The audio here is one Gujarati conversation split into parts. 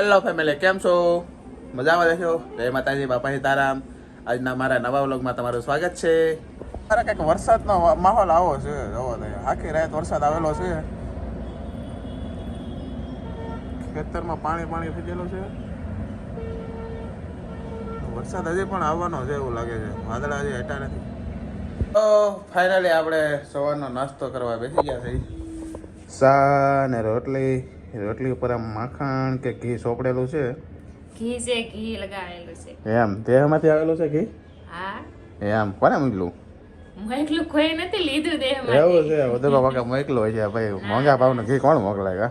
હેલો ફેમિલી કેમ છો? મજામાં રહેશો? જય માતાજી, બાપા સીતારામ. આજના મારા નવા વ્લોગમાં તમારું સ્વાગત છે. અરે કંઈક વરસાદનો માહોલ આવો છે. જોવો આખી રાત વરસાદ આવેલો છે. ખેતરમાં પાણી પાણી થઈ ગયેલું છે. વરસાદ હજી પણ આવવાનો છે એવું લાગે છે. વાદળા હજી હેઠા નથી. તો ફાઇનલી આપણે સવારનો નાસ્તો કરવા બેસી ગયા છે સા ને રોટલી. રોટલી ઉપર આમ માખણ કે ઘી સોપડેલું છે? ઘી છે ઘી લગાવેલું છે. એમ દેહમાંથી આવેલું છે ઘી? હા. એમ કોને મોકલું? હું એકલું કોઈ નથી લીધું દેહમાં એવું છે વધુ વખત મોકલું હોય છે ભાઈ. મોંઘા ભાવનું ઘી કોણ મોકલાય કા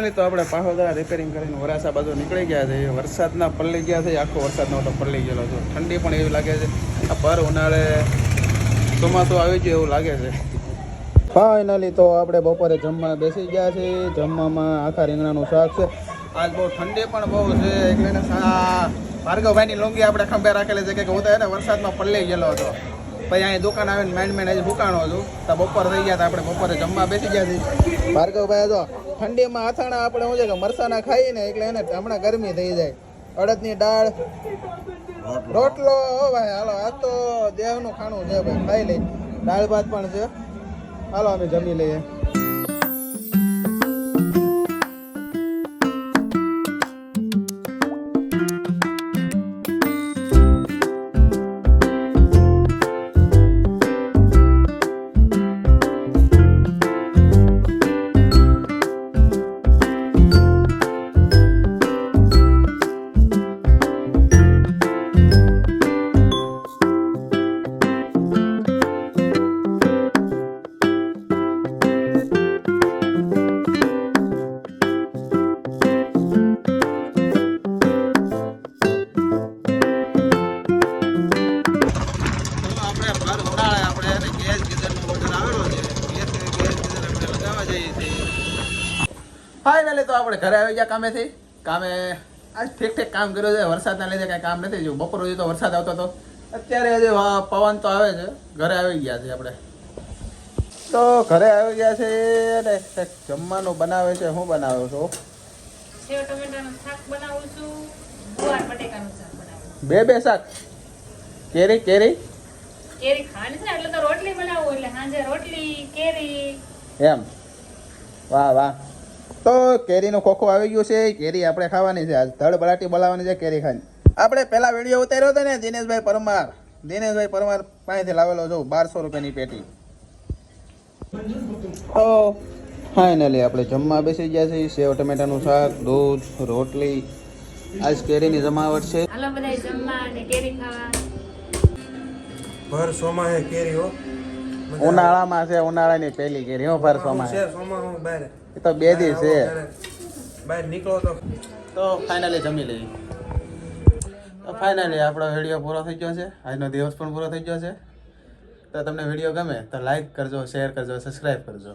ફાઇનલી તો આપણે પાહોદરા રિપેરિંગ કરીને વરાસા બાજુ નીકળી ગયા છે. વરસાદના પલ્લી ગયા છે. આખો વરસાદનો તો પલ્લી ગયેલો છે. ઠંડી પણ એવી લાગે છે. આ પર ઉનાળે ચોમાસું આવી ગયું એવું લાગે છે. ફાઇનલી તો આપણે બપોરે જમવા બેસી ગયા છે. જમવામાં આખા રીંગણાનું શાક છે. આજ બહુ ઠંડી પણ બહુ છે. એટલે ભાર્ગવભાઈની લોંગી આપણે ખંભે રાખેલી છે કે હું તો એને વરસાદમાં પલ્લી ગયેલો હતો. પછી અહીં દુકાન આવીને મેન મેન હજી ભૂકાણો હતું. તો બપોર થઈ ગયા આપણે બપોરે જમવા બેસી ગયા છીએ. ભાર્ગવભાઈ જો, ઠંડીમાં અથાણા આપણે શું છે કે મરસાના ખાઈએ ને એટલે એને હમણાં ગરમી થઈ જાય. અડદની દાળ, રોટલો ભાઈ, હાલો, આ તો દેવનું ખાણું છે ભાઈ, ખાઈ લઈ દાળ ભાત પણ છે. હાલો, અમે જમી લઈએ. ફાઇનલી તો આપણે ઘરે આવી ગયા કામેથી. કામે આજ ઠીક ઠીક કામ કર્યું છે. વરસાદના લીધે કાંઈ કામ નથી જો બપોર સુધી તો વરસાદ આવતો હતો. અત્યારે હજી પવન તો આવે છે. ઘરે આવી ગયા છે આપણે. તો ઘરે આવી ગયા છે અને જમવાનું બનાવે છે. હું બનાવું છું? સેવ ટમેટાનું શાક બનાવું છું. ગુવાર બટેકાનું શાક બનાવું બે બે શાક. કેરી કેરી? કેરી ખાવાની છે. એટલે તો રોટલી બનાવું. એટલે સાંજે રોટલી કેરી. એમ. વાહ વાહ. તો કેરીનો ખોખો આવી ગયો છે કેરી આપણે ખાવાની છે. આજ ધડ બળાટી બોલાવવાની છે કેરી ખાની આપણે પહેલા વીડિયો ઉતાર્યો હતો ને દિનેશભાઈ પરમાર. દિનેશભાઈ પરમાર પાસેથી લાવેલો છું બારસો રૂપિયાની પેટી. તો ફાઇનલી આપણે જમવા બેસી ગયા છીએ. સેવ ટમેટાનું શાક દૂધ રોટલી. આજ કેરીની જમાવટ છે. હાલો બધા જમવા અને કેરી ખાવા. ભર સોમાં હે કેરી હો ઉનાળામાં છે ઉનાળાની પહેલી કેરી હો ફરસોમાં એ તો બે દી છે. બહાર નીકળો તો. તો. ફાઇનલી જમી લઈએ. તો ફાઇનલી આપણો વીડિયો પૂરો થઈ ગયો છે. આજનો દિવસ પણ પૂરો થઈ ગયો છે. તો તમને વીડિયો ગમે તો લાઈક કરજો શેર કરજો સબસ્ક્રાઈબ કરજો.